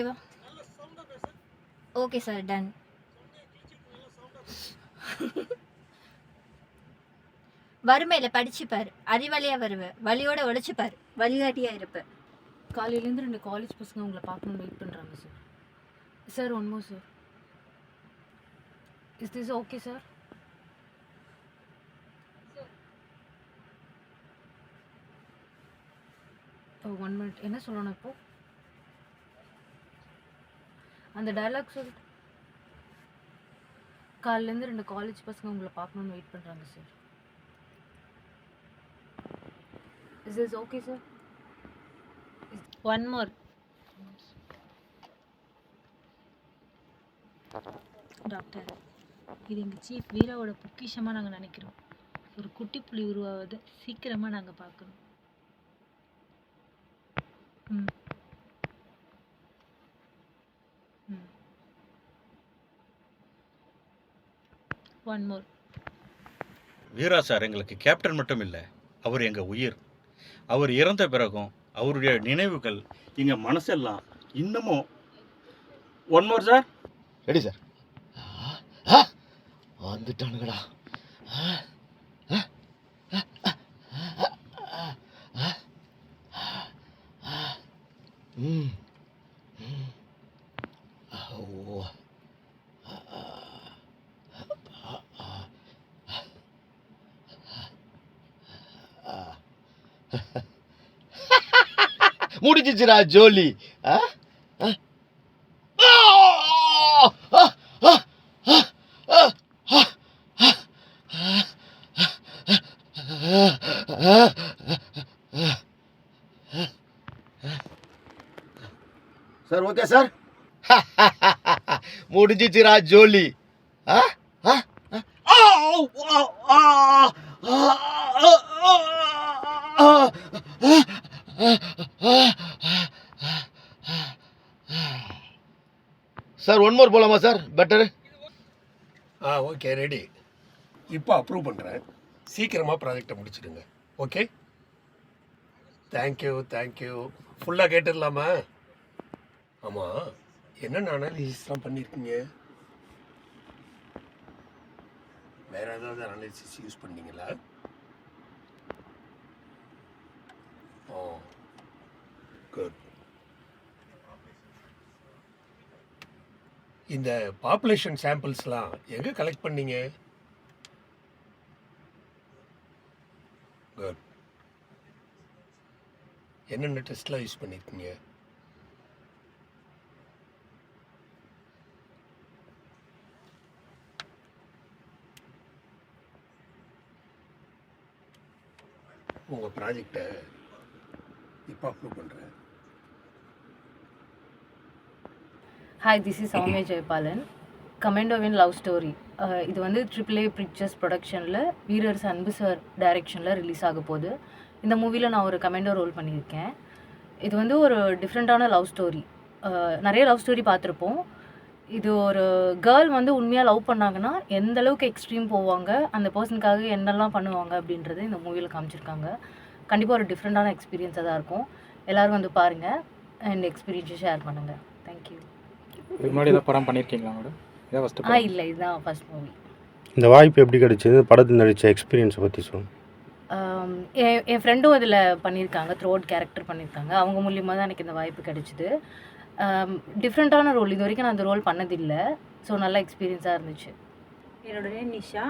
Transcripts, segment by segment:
ஓகேவா okay sir ton வறுமையில் படிச்சுப்பார். அறிவாளியாக வருவேன் வழியோட உழைச்சிப்பார் வழிகாட்டியாக இருப்பேன் காலையிலேருந்து ரெண்டு காலேஜ் பசங்க உங்களை பார்க்கணும்னு வெயிட் பண்ணுறாங்க sir sir one sir is this okay sir one minute என்ன சொல்லணும் இப்போது அந்த டயலாக் சொல் காலையிலேருந்து ரெண்டு காலேஜ் பசங்க உங்களை பார்க்கணும்னு வெயிட் பண்ணுறாங்க sir is is okay sir one more doctor இது எங்கள் சீஃப் வீராவோட பொக்கிஷமாக நாங்கள் நினைக்கிறோம். ஒரு குட்டி புலி உருவாவதை சீக்கிரமாக நாங்கள் பார்க்கணும். ம். ஒன் மோர் வீரா சார் எங்களுக்கு கேப்டன் மட்டும் இல்லை. அவர் எங்கள் உயிர். அவர் இறந்த பிறகும் அவருடைய நினைவுகள் எங்கள் மனசெல்லாம் இன்னமும் one more sir ready sir வந்துட்டானுங்கடா. முடிச்சிச்சுடா ஜோலி ஆ ஆ ஆ ஆ ஆ சார் ஓகே சார் முடிஞ்சிச்சுரா ஜோலி ஆ ஆ ஆ ஆ ஆ ஒன்மோர் போகலாமா போலாமா சார் பெட்டரு ஆ ஓகே ரெடி இப்போ அப்ரூவ் பண்ணுறேன் சீக்கிரமாக ப்ராஜெக்டை முடிச்சிடுங்க. ஓகே தேங்க்யூ தேங்க்யூ ஃபுல்லாக கேட்டுடலாமா? ஆமாம் என்னென்ன அனாலிசிஸ்லாம் பண்ணியிருக்கீங்க வேறு ஏதாவது அனாலிசிஸ் யூஸ் பண்ணீங்களா? ஓ குட் இந்த பாப்புலேஷன் சாம்பிள்ஸ்லாம் எங்கே கலெக்ட் பண்ணீங்க? குட் என்னென்ன டெஸ்ட்லாம் யூஸ் பண்ணியிருக்கீங்க உங்கள் ப்ராஜெக்டை இப்போ அப்ரூவ் பண்ணுறேன் hi this is Soumya Jayapalan கமெண்டோவின் love story இது வந்து ட்ரிபிள் ஏ பிக்சர்ஸ் ப்ரொடக்ஷனில் வீரர்ஸ் அன்பு சார் டைரெக்ஷனில் ரிலீஸ் ஆக போகுது. இந்த மூவியில் நான் ஒரு கமெண்டோ ரோல் பண்ணியிருக்கேன். இது வந்து ஒரு டிஃப்ரெண்ட்டான லவ் ஸ்டோரி நிறைய லவ் ஸ்டோரி பார்த்துருப்போம். இது ஒரு கேர்ள் வந்து உண்மையாக லவ் பண்ணாங்கன்னா எந்த அளவுக்கு எக்ஸ்ட்ரீம் போவாங்க அந்த பர்சனுக்காக என்னெல்லாம் பண்ணுவாங்க அப்படின்றது இந்த மூவியில் காமிச்சிருக்காங்க. கண்டிப்பாக ஒரு டிஃப்ரெண்ட்டான எக்ஸ்பீரியன்ஸாக தான் இருக்கும். எல்லோரும் வந்து பாருங்கள் அண்ட் எக்ஸ்பீரியன்ஸை ஷேர் பண்ணுங்கள் தேங்க்யூ இதுக்கு முன்னாடி ஏதாவது படம் பண்ணியிருக்கீங்களா மேடம் இதான் ஃபஸ்ட்டு ஆ இல்லை இதுதான் ஃபர்ஸ்ட் மூவி இந்த வாய்ப்பு எப்படி கிடைச்சது? படத்தில் நடித்த எக்ஸ்பீரியன்ஸை பற்றி சொல்லுங்கள் என் என் ஃப்ரெண்டும் இதில் பண்ணியிருக்காங்க த்ரோ அவுட் கேரக்டர் பண்ணியிருக்காங்க அவங்க மூலியமாக தான் எனக்கு இந்த வாய்ப்பு கிடைச்சிது. டிஃப்ரெண்ட்டான ரோல் இது வரைக்கும் நான் அந்த ரோல் பண்ணதில்லை. ஸோ நல்ல எக்ஸ்பீரியன்ஸாக இருந்துச்சு. என்னோட நேம் நிஷா.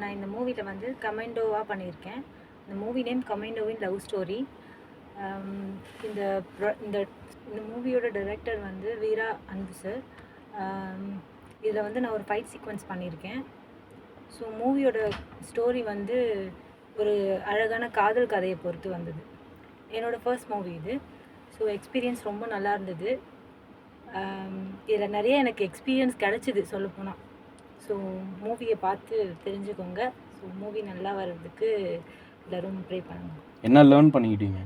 நான் இந்த மூவியில் வந்து கமெண்டோவாக பண்ணியிருக்கேன் இந்த மூவி நேம் கமெண்டோவின் லவ் ஸ்டோரி Um, இந்த இந்த இந்த மூவியோட டைரக்டர் வந்து வீரா அன்பு சார் um, இதில் வந்து நான் ஒரு ஃபைட் சீக்வன்ஸ் பண்ணியிருக்கேன் ஸோ மூவியோட ஸ்டோரி வந்து ஒரு அழகான காதல் கதையை பொறுத்து வந்தது. என்னோடய ஃபர்ஸ்ட் மூவி இது. ஸோ எக்ஸ்பீரியன்ஸ் ரொம்ப நல்லா இருந்தது. Um, இதில் நிறைய எனக்கு எக்ஸ்பீரியன்ஸ் கிடச்சிது சொல்லப்போனால் ஸோ மூவியை பார்த்து தெரிஞ்சுக்கோங்க. ஸோ மூவி நல்லா வர்றதுக்கு எல்லோரும் ப்ரே பண்ணுங்க. என்ன லேர்ன் பண்ணிக்கிட்டீங்க?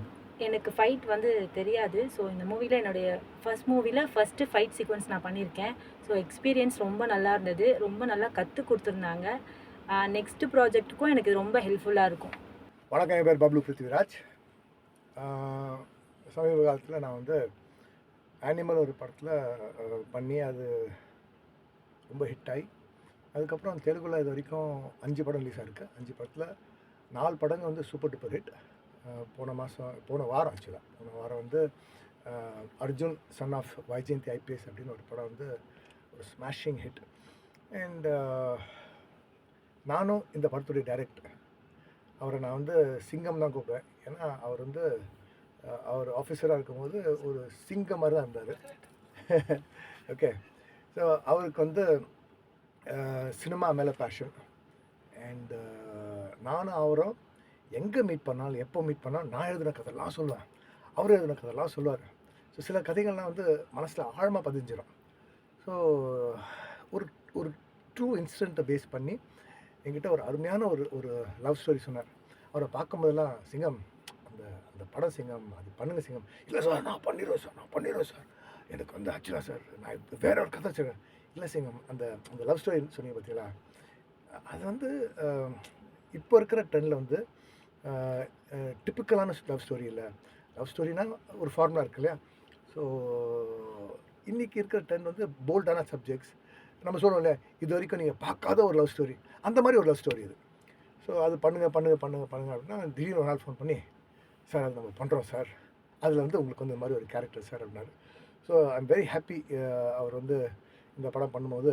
எனக்கு ஃபைட் வந்து தெரியாது. ஸோ இந்த மூவியில் என்னுடைய ஃபர்ஸ்ட் மூவியில் ஃபஸ்ட்டு ஃபைட் சீக்வன்ஸ் நான் பண்ணியிருக்கேன் ஸோ எக்ஸ்பீரியன்ஸ் ரொம்ப நல்லா இருந்தது. ரொம்ப நல்லா கற்றுக் கொடுத்துருந்தாங்க. நெக்ஸ்ட்டு ப்ராஜெக்ட்டுக்கும் எனக்கு ரொம்ப ஹெல்ப்ஃபுல்லாக இருக்கும். வணக்கம் என் பேர் பப்ளு பிருத்திவிராஜ். சமீப காலத்தில் நான் வந்து ஆனிமல் ஒரு படத்தில் பண்ணி அது ரொம்ப ஹிட் ஆகி அதுக்கப்புறம் தெலுங்குல இது வரைக்கும் அஞ்சு படம் ரிலீஸ் ஆயிருக்கு. அஞ்சு படத்தில் நாலு படங்கள் வந்து சூப்பர் டூப்பர் ஹிட் போன மாதம் போன வாரம் ஆக்சுவலாக போன வாரம் வந்து Arjun son of Vyjayanthi IPS அப்படின்னு ஒரு படம் வந்து ஒரு ஸ்மாஷிங் ஹிட் அண்ட் நானும் இந்த படத்துடைய டைரக்டர் அவரை நான் வந்து சிங்கம் தான் கூப்பிடுவேன். ஏன்னா அவர் வந்து அவர் ஆஃபீஸராக இருக்கும்போது ஒரு சிங்கம் மாதிரி தான் இருந்தார். ஓகே ஸோ அவருக்கு வந்து சினிமா மேலே பேஷன் அண்ட் நானும் அவரும் எங்கே மீட் பண்ணாலும் எப்போ மீட் பண்ணாலும் நான் எழுதின கதைலாம் சொல்லுவேன். அவர் எழுதின கதைலாம் சொல்லுவார். ஸோ சில கதைகள்லாம் வந்து மனசில் ஆழமாக பதிஞ்சிடும் ஸோ ஒரு ஒரு ட்ரூ இன்சிடெண்ட்டை பேஸ் பண்ணி என்கிட்ட ஒரு அருமையான ஒரு ஒரு லவ் ஸ்டோரி சொன்னார். அவரை பார்க்கும்போதெல்லாம் சிங்கம் அந்த அந்த படம் சிங்கம் அது பண்ணுங்க சிங்கம். இல்லை சார் நான் பண்ணிடுவேன் சார் நான் பண்ணிடுவேன் சார் எனக்கு வந்து ஆக்சுவலாக சார் நான் வேற ஒரு கதை சொல்கிறேன் இல்லை சிங்கம் அந்த அந்த லவ் ஸ்டோரி சொன்னீங்க பார்த்தீங்களா அது வந்து இப்போ இருக்கிற ட்ரெண்டில் வந்து டிப்பிக்கலான லவ் ஸ்டோரி இல்லை. லவ் ஸ்டோரினா ஒரு ஃபார்முலா இருக்கு இல்லையா? ஸோ இன்றைக்கி இருக்கிற ட்ரெண்ட் வந்து போல்டான சப்ஜெக்ட்ஸ் நம்ம சொல்லுவோம் இது வரைக்கும் நீங்கள் பார்க்காத ஒரு லவ் ஸ்டோரி அந்த மாதிரி ஒரு லவ் ஸ்டோரி இது. ஸோ அது பண்ணுங்க பண்ணுங்கள் பண்ணுங்க பண்ணுங்க அப்படின்னா திடீர்னு ஒரு நாள் ஃபோன் பண்ணி சார் அது நம்ம பண்ணுறோம் சார் அதில் வந்து உங்களுக்கு வந்து இந்த மாதிரி ஒரு கேரக்டர் சார் அப்படின்னாரு. ஸோ ஐம் வெரி ஹாப்பி அவர் வந்து இந்த படம் பண்ணும்போது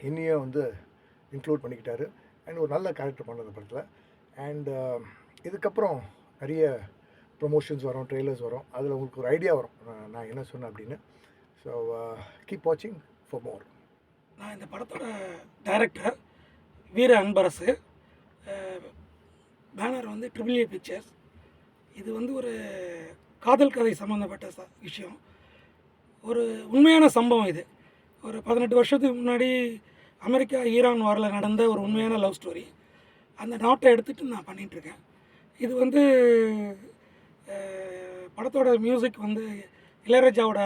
என்னையும் வந்து இன்க்ளூட் பண்ணிக்கிட்டாரு. அண்ட் ஒரு நல்ல கேரக்டர் பண்ணுற அந்த படத்தில். அண்ட் um, இதுக்கப்புறம் நிறைய ப்ரொமோஷன்ஸ் வரும் ட்ரெய்லர்ஸ் வரும். அதில் உங்களுக்கு ஒரு ஐடியா வரும். நான் என்ன சொன்னேன் அப்படின்னு. ஸோ கீப் வாட்சிங் ஃபார் மோர் நான் இந்த படத்தோட டைரக்டர் வீர அன்பரசு. பேனர் வந்து ட்ரிபிள் ஏ பிக்சர்ஸ் இது வந்து ஒரு காதல் கதை சம்மந்தப்பட்ட ச விஷயம். ஒரு உண்மையான சம்பவம் இது. ஒரு பதினெட்டு வருஷத்துக்கு முன்னாடி அமெரிக்கா ஈரான் வாரில் நடந்த ஒரு உண்மையான லவ் ஸ்டோரி அந்த நாட்டை எடுத்துகிட்டு நான் பண்ணிகிட்ருக்கேன் இது வந்து படத்தோட மியூசிக் வந்து இளையராஜாவோட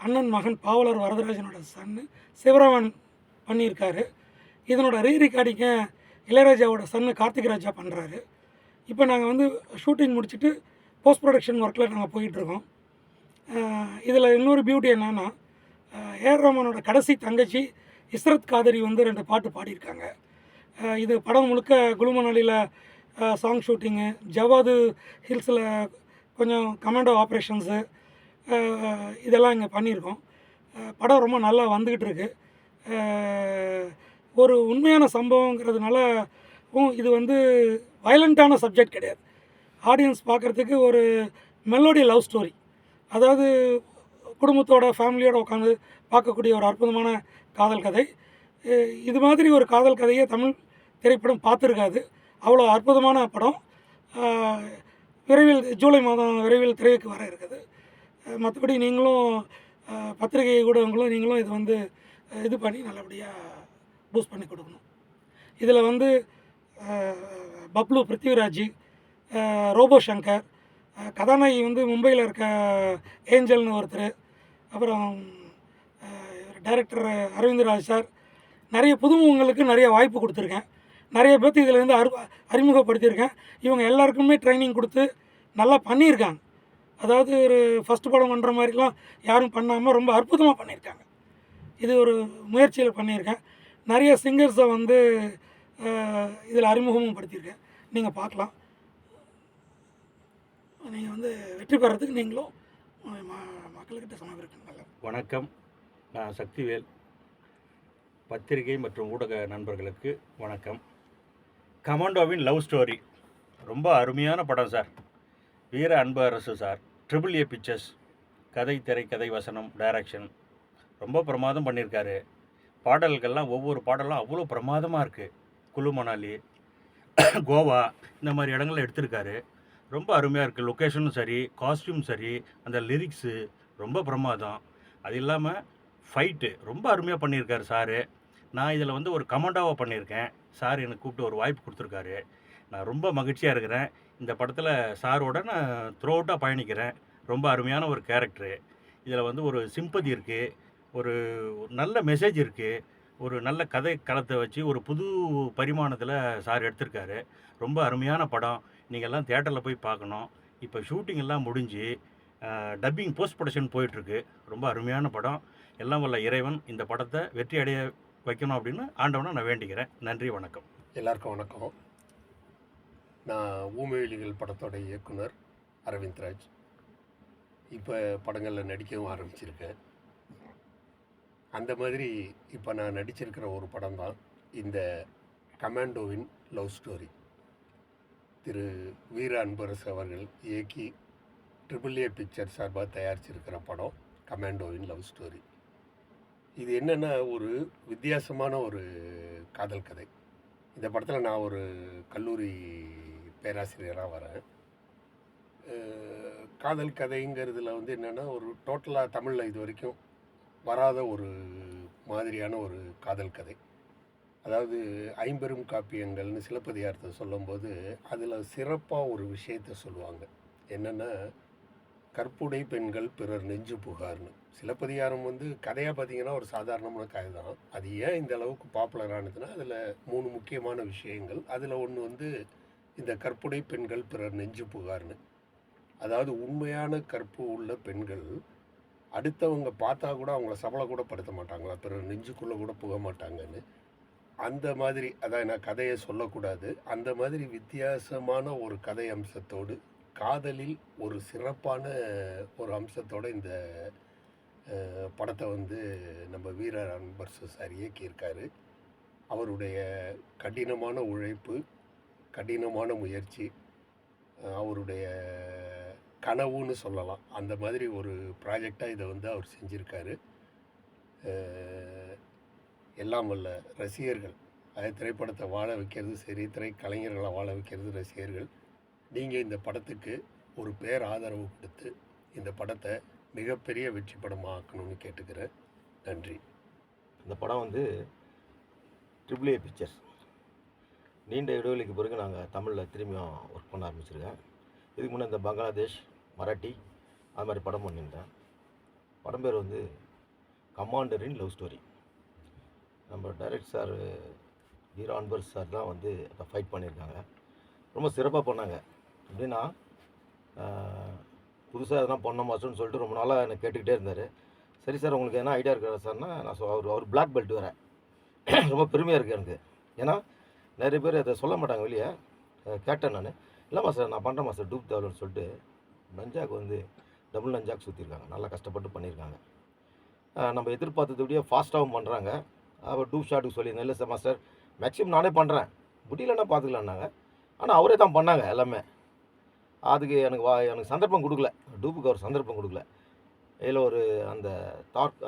அண்ணன் மகன் பாவலர் வரதராஜனோட சன்னு சிவராமன் பண்ணியிருக்காரு. இதனோட ரீ ரெக்கார்டிங்கை இளையராஜாவோட சன்னு கார்த்திக் ராஜா பண்ணுறாரு இப்போ நாங்கள் வந்து ஷூட்டிங் முடிச்சுட்டு போஸ்ட் ப்ரொடக்ஷன் ஒர்க்கில் நாங்கள் போயிட்டுருக்கோம் இதில் இன்னொரு பியூட்டி என்னென்னா ஏஆர் ரமனோட கடைசி தங்கச்சி இஸ்ரத் காதரி வந்து ரெண்டு பாட்டு பாடியிருக்காங்க. இது படம் முழுக்க குலுமணாலியில் சாங் ஷூட்டிங்கு ஜவாது ஹில்ஸில் கொஞ்சம் கமாண்டோ ஆப்ரேஷன்ஸு இதெல்லாம் இங்கே பண்ணியிருக்கோம் படம் ரொம்ப நல்லா வந்துக்கிட்டு இருக்கு. ஒரு உண்மையான சம்பவங்கிறதுனால இது வந்து வயலண்ட்டான சப்ஜெக்ட் கிடையாது. ஆடியன்ஸ் பார்க்குறதுக்கு ஒரு மெலோடி லவ் ஸ்டோரி அதாவது குடும்பத்தோட ஃபேமிலியோட உட்காந்து பார்க்கக்கூடிய ஒரு அற்புதமான காதல் கதை. இது மாதிரி ஒரு காதல் கதையை தமிழ் திரைப்படம் பார்த்துருக்காது. அவ்வளோ அற்புதமான படம். விரைவில் ஜூலை மாதம் விரைவில் திரைக்கு வர இருக்குது. மற்றபடி நீங்களும் பத்திரிகை ஊடகங்களும் நீங்களும் இது வந்து இது பண்ணி நல்லபடியாக பூஸ்ட் பண்ணி கொடுக்கணும். இதில் வந்து பப்ளு பிருத்திவிராஜ் ரோபோ சங்கர் கதாநாயகி வந்து மும்பையில் இருக்க ஏஞ்சல்னு ஒருத்தர். அப்புறம் டைரக்டர் அரவிந்தராஜ் சார் நிறைய புதுமுகங்களுக்கு நிறைய வாய்ப்பு கொடுத்துருக்கேன். நிறைய பேர்த்து இதிலேருந்து அறி அறிமுகப்படுத்தியிருக்கேன். இவங்க எல்லாருக்குமே ட்ரைனிங் கொடுத்து நல்லா பண்ணியிருக்காங்க. அதாவது ஒரு ஃபஸ்ட் படம் பண்ணுற மாதிரிலாம் யாரும் பண்ணாமல் ரொம்ப அற்புதமாக பண்ணியிருக்காங்க. இது ஒரு முயற்சியில் பண்ணியிருக்கேன். நிறைய சிங்கர்ஸை வந்து இதில் அறிமுகமும் படுத்தியிருக்கேன். நீங்கள் பார்க்கலாம். நீங்கள் வந்து வெற்றி பெறத்துக்கு நீங்களும் ம- மக்கள்கிட்ட சமர்ப்பிக்கணும். வணக்கம். நான் சக்திவேல். பத்திரிகை மற்றும் ஊடக நண்பர்களுக்கு வணக்கம். கமாண்டோவின் லவ் ஸ்டோரி. ரொம்ப அருமையான படம் சார். வீர அன்பு அரசு சார். ட்ரிபிள் ஏ பிக்சர்ஸ் கதை திரைக்கதை வசனம் டைரக்ஷன் ரொம்ப பிரமாதம் பண்ணியிருக்காரு பாடல்கள்லாம் ஒவ்வொரு பாடலும் அவ்வளோ பிரமாதமாக இருக்குது குழு மணாலி கோவா இந்த மாதிரி இடங்கள்ல எடுத்திருக்காரு. ரொம்ப அருமையாக இருக்குது லொக்கேஷனும் சரி காஸ்டியூம் சரி அந்த லிரிக்ஸு ரொம்ப பிரமாதம். அது இல்லாமல் ஃபைட்டு ரொம்ப அருமையாக பண்ணியிருக்காரு சாரு. நான் இதில் வந்து ஒரு கமெண்டாவாக பண்ணியிருக்கேன். சார் எனக்கு கூப்பிட்டு ஒரு வாய்ப்பு கொடுத்துருக்காரு. நான் ரொம்ப மகிழ்ச்சியாக இருக்கிறேன். இந்த படத்தில் சாரோட நான் த்ரோ அவுட்டாக பயணிக்கிறேன். ரொம்ப அருமையான ஒரு கேரக்டரு இதில் வந்து ஒரு சிம்பதி இருக்குது ஒரு நல்ல மெசேஜ் இருக்குது ஒரு நல்ல கதை களத்தை வச்சு ஒரு புது பரிமாணத்தில் சார் எடுத்திருக்காரு. ரொம்ப அருமையான படம். நீங்கள் எல்லாம் தேட்டரில் போய் பார்க்கணும். இப்போ ஷூட்டிங் எல்லாம் முடிஞ்சு டப்பிங் போஸ்ட் ப்ரொடக்ஷன் போயிட்டுருக்கு. ரொம்ப அருமையான படம். எல்லாம் வல்ல இறைவன் இந்த படத்தை வெற்றி அடைய வைக்கணும் அப்படின்னு ஆண்டவனை நான் வேண்டிக்கிறேன் நன்றி வணக்கம். எல்லாருக்கும் வணக்கம். நான் ஊமைவெளிகள் படத்தோட இயக்குனர் அரவிந்த் ராஜ். இப்போ படங்களில் நடிக்கவும் ஆரம்பிச்சிருக்கேன். அந்த மாதிரி இப்போ நான் நடிச்சிருக்கிற ஒரு படம் தான் இந்த கமாண்டோவின் லவ் ஸ்டோரி. திரு வீர அன்பரசு அவர்கள் இயக்கி ட்ரிபிள் ஏ பிக்சர் சார்பாக தயாரிச்சிருக்கிற படம் கமாண்டோவின் லவ் ஸ்டோரி. இது என்னென்னா ஒரு வித்தியாசமான ஒரு காதல் கதை. இந்த படத்தில் நான் ஒரு கல்லூரி பேராசிரியராக வரேன். காதல் கதைங்கிறதுல வந்து என்னென்னா ஒரு டோட்டலாக தமிழில் இது வரைக்கும் வராத ஒரு மாதிரியான ஒரு காதல் கதை. அதாவது ஐம்பெரும் காப்பியங்கள்னு சிலப்பதிகாரத்தை சொல்லும்போது அதில் சிறப்பாக ஒரு விஷயத்தை சொல்லுவாங்க. என்னென்னா கற்புடை பெண்கள் பிறர் நெஞ்சு புகார்னு. சிலப்பதிகாரம் வந்து கதையாக பார்த்தீங்கன்னா ஒரு சாதாரணமான கதை தான். அது ஏன் இந்த அளவுக்கு பாப்புலர் ஆனதுன்னா அதில் மூணு முக்கியமான விஷயங்கள். அதில் ஒன்று வந்து இந்த கற்புடை பெண்கள் பிறர் நெஞ்சு புகார்னு. அதாவது உண்மையான கற்பு உள்ள பெண்கள் அடுத்தவங்க பார்த்தா கூட அவங்கள சபலை கூட படுத்த மாட்டாங்களா? பிறர் நெஞ்சுக்குள்ளே கூட புக மாட்டாங்கன்னு. அந்த மாதிரி அதான் நான் கதையை சொல்லக்கூடாது. அந்த மாதிரி வித்தியாசமான ஒரு கதை அம்சத்தோடு காதலில் ஒரு சிறப்பான ஒரு அம்சத்தோடு இந்த படத்தை வந்து நம்ம வீரர் அன்பர்சு சார் இயக்கியிருக்காரு. அவருடைய கடினமான உழைப்பு கடினமான முயற்சி அவருடைய கனவுன்னு சொல்லலாம். அந்த மாதிரி ஒரு ப்ராஜெக்டாக இதை வந்து அவர் செஞ்சுருக்காரு. எல்லாம் வல்ல ரசிகர்கள் அதாவது திரைப்படத்தை வாழ வைக்கிறது சரி திரைக்கலைஞர்களை வாழ வைக்கிறது ரசிகர்கள் நீங்கள் இந்த படத்துக்கு ஒரு பேர் ஆதரவு கொடுத்து இந்த படத்தை மிகப்பெரிய வெற்றி படமாக ஆக்கணும்னு கேட்டுக்கிறேன் நன்றி. இந்த படம் வந்து ட்ரிபிள் ஏ பிக்சர்ஸ். நீண்ட இடைவெளிக்கு பிறகு நாங்கள் தமிழில் திரும்பியும் ஒர்க் பண்ண ஆரம்பிச்சிருக்கேன். இதுக்கு முன்னே இந்த பங்களாதேஷ் மராட்டி அது மாதிரி படம் பண்ணியிருந்தேன். படம் பேர் வந்து கமாண்டரின் லவ் ஸ்டோரி. நம்ம direct sir Veera Anbar sir தான் வந்து அதை ஃபைட் பண்ணியிருக்காங்க. ரொம்ப சிறப்பாக பண்ணாங்க. எப்படின்னா புதுசாக எதனா பண்ண மாஸ்டர்னு சொல்லிட்டு ரொம்ப நாளாக என்னை கேட்டுக்கிட்டே இருந்தார். சரி சார் உங்களுக்கு என்ன ஐடியா இருக்கிறா சார்னா நான் சொ அவர் அவர் பிளாக் பெல்ட் வேறு. ரொம்ப பெருமையாக இருக்குது எனக்கு. ஏன்னா நிறைய பேர் அதை சொல்ல மாட்டாங்க வெளியே. கேட்டேன் நான். இல்லைம்மா சார் நான் பண்ணுறேன் மாஸ்டர் டூப் தேவலன்னு சொல்லிட்டு நஞ்சாக்கு வந்து டபுள் நஞ்சாக் சுற்றிருக்காங்க நல்லா கஷ்டப்பட்டு பண்ணியிருக்காங்க நம்ம எதிர்பார்த்ததுபடியே ஃபாஸ்ட்டாகவும் பண்ணுறாங்க அவர் டூப் ஷாட்டுக்கு சொல்லியிருந்தேன். இல்லை சார் மாஸ்டர் மேக்ஸிமம் நானே பண்ணுறேன் முடியலன்னா பார்த்துக்கலான்னாங்க ஆனால் அவரே தான் பண்ணாங்க எல்லாமே. அதுக்கு எனக்கு வா எனக்கு சந்தர்ப்பம் கொடுக்கல. டூப்புக்கு ஒரு சந்தர்ப்பம் கொடுக்கல. இதில் ஒரு அந்த டார்க்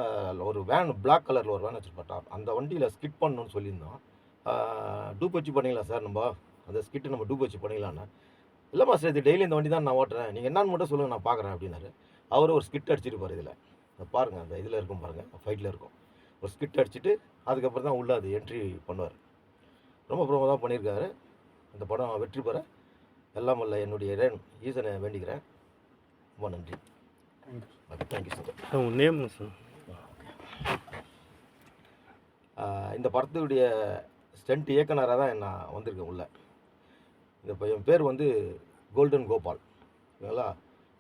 ஒரு வேன் பிளாக் கலரில் ஒரு வேன் வச்சுருப்பா டாப் அந்த வண்டியில் ஸ்கிட் பண்ணணும்னு சொல்லியிருந்தோம். டூப் வச்சு பண்ணிக்கலாம் சார் நம்ம. அந்த ஸ்கிட்டு நம்ம டூப் வச்சு பண்ணிக்கலான்னு இல்லைம்மா சார் இது டெய்லி இந்த வண்டி தான் நான் ஓட்டுறேன். நீங்கள் என்னன்னு மட்டும் சொல்லுங்கள் நான் பார்க்குறேன் அப்படின்னாரு. அவர் ஒரு ஸ்கிட் அடிச்சிருப்பார் இதில். பாருங்கள் அந்த இதில் இருக்கும் பாருங்கள் ஃபைட்டில் இருக்கும். ஒரு ஸ்கிட் அடிச்சுட்டு அதுக்கப்புறம் தான் உள்ளே அது என்ட்ரி பண்ணுவார். ரொம்ப பிரபலமாக தான் பண்ணியிருக்காரு. அந்த படம் வெற்றி பெற எல்லாம் வல்ல என்னுடைய இறைவன் ஈசனை வேண்டிக்கிறேன் ரொம்ப நன்றி. தேங்க்யூ சார் உங்கள் நேம் சார் இந்த படத்துடைய ஸ்டண்ட் இயக்குனராக தான் நான் வந்திருக்கேன் உள்ள. இந்த பையன் பேர் வந்து கோல்டன் கோபால். ஓகேங்களா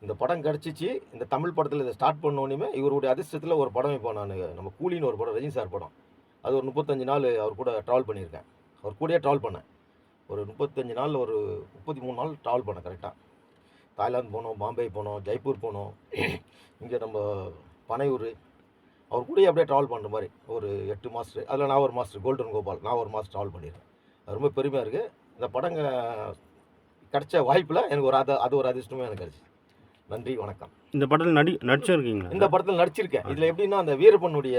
இந்த படம் கிடச்சிச்சு. இந்த தமிழ் படத்தில் இதை ஸ்டார்ட் பண்ணோன்னே இவருடைய அதிர்ஷ்டத்தில் ஒரு படம் இப்போ நான் நம்ம கூலின்னு ஒரு படம் ரஜினி சார் படம். அது ஒரு முப்பத்தஞ்சு நாள் அவர் கூட ட்ராவல் பண்ணியிருக்கேன். அவர் கூடயே ட்ராவல் பண்ணேன். ஒரு முப்பத்தஞ்சு நாள் ஒரு முப்பத்தி மூணு நாள் ட்ராவல் பண்ணேன் கரெக்டாக தாய்லாந்து போனோம் பாம்பே போனோம் ஜெய்ப்பூர் போனோம். இங்கே நம்ம பனையூர். அவர் கூடயே அப்படியே ட்ராவல் பண்ணுற மாதிரி ஒரு எட்டு மாஸ்டர் அதில் நான் ஒரு மாஸ்டர் கோல்டன் கோபால் நான் ஒரு மாஸ்டர் ட்ராவல் பண்ணியிருக்கேன் அது ரொம்ப பெருமையாக இருக்குது இந்த படங்க கிடைச்ச வாய்ப்பில் எனக்கு ஒரு அது அது ஒரு அதிர்ஷ்டமே எனக்கு கிடச்சி. நன்றி வணக்கம். இந்த படத்தில் நடி நடிச்சிருக்கீங்களா? இந்த படத்தில் நடிச்சிருக்கேன். இதில் எப்படின்னா அந்த வீரப்பனுடைய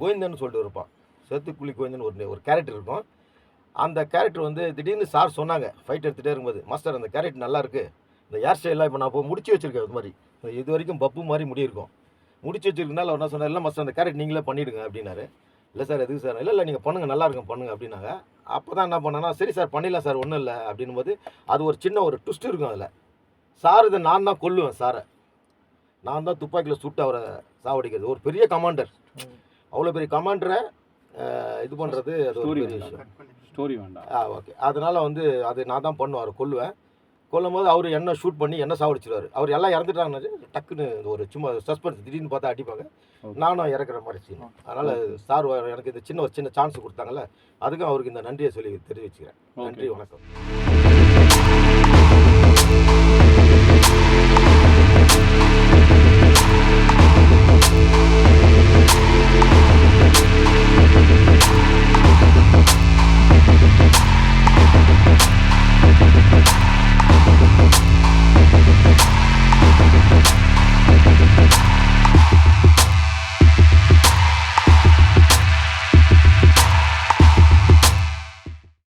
கோவிந்தன் சொல்லிட்டு இருப்பான் சேத்துக்குழி கோவிந்தன் ஒரு ஒரு கேரக்டர் இருக்கும். அந்த கேரக்டர் வந்து திடீர்னு சார் சொன்னாங்க ஃபைட் எடுத்துகிட்டே இருக்கும்போது மாஸ்டர் அந்த கேரக்டர் நல்லா இருக்கு. இந்த ஹேர் ஸ்டைலாம் இப்போ நான் இப்போ முடிச்சு வச்சிருக்கேன் இது மாதிரி. இது வரைக்கும் பப்பு மாதிரி முடி இருக்கும் முடிச்சு வச்சிருக்கனால அவர் என்ன சொன்னார் இல்லை மாஸ்டர் அந்த கேரக்டர் நீங்களே பண்ணிவிடுங்க அப்படின்னாரு. இல்லை சார் எதுக்கு சார் இல்லை இல்லை நீங்கள் பண்ணுங்கள் நல்லா இருக்கும் பண்ணுங்க அப்படின்னாங்க. அப்போ தான் என்ன பண்ணேன்னா சரி சார் பண்ணிடலாம் சார் ஒன்றும் இல்லை அப்படின்னும் போது அது ஒரு சின்ன ஒரு ட்விஸ்ட் இருக்கும் அதில். சார் இதை நான் தான் கொல்லுவேன் சாரை நான் தான் துப்பாக்கியில் சுட்டு அவரை சாவடிக்கிறது. ஒரு பெரிய கமாண்டர் அவ்வளோ பெரிய கமாண்டரை இது பண்ணுறது அது ஒரு பெரிய. விஷயம். ஸ்டோரி வேண்டாம். ஆ ஓகே அதனால் வந்து அது நான் தான் பண்ணுவேன் அவரை கொல்லுவேன். கொல்லும் போது அவர் என்ன ஷூட் பண்ணி என்ன சாவடிச்சிருவாரு. அவர் எல்லாம் இறந்துட்டாங்கன்னு டக்குன்னு ஒரு சும்மா சஸ்பென்ஸ் திடீர்னு பார்த்தா அடிப்பாங்க. நானும் இறக்குற மாதிரி சீன் அதனால் சார் எனக்கு இந்த சின்ன ஒரு சின்ன சான்ஸ் கொடுத்தாங்கல்ல அதுக்கும் அவருக்கு இந்த நன்றியை சொல்லி தெரிவிச்சுக்கிறேன். நன்றி வணக்கம்.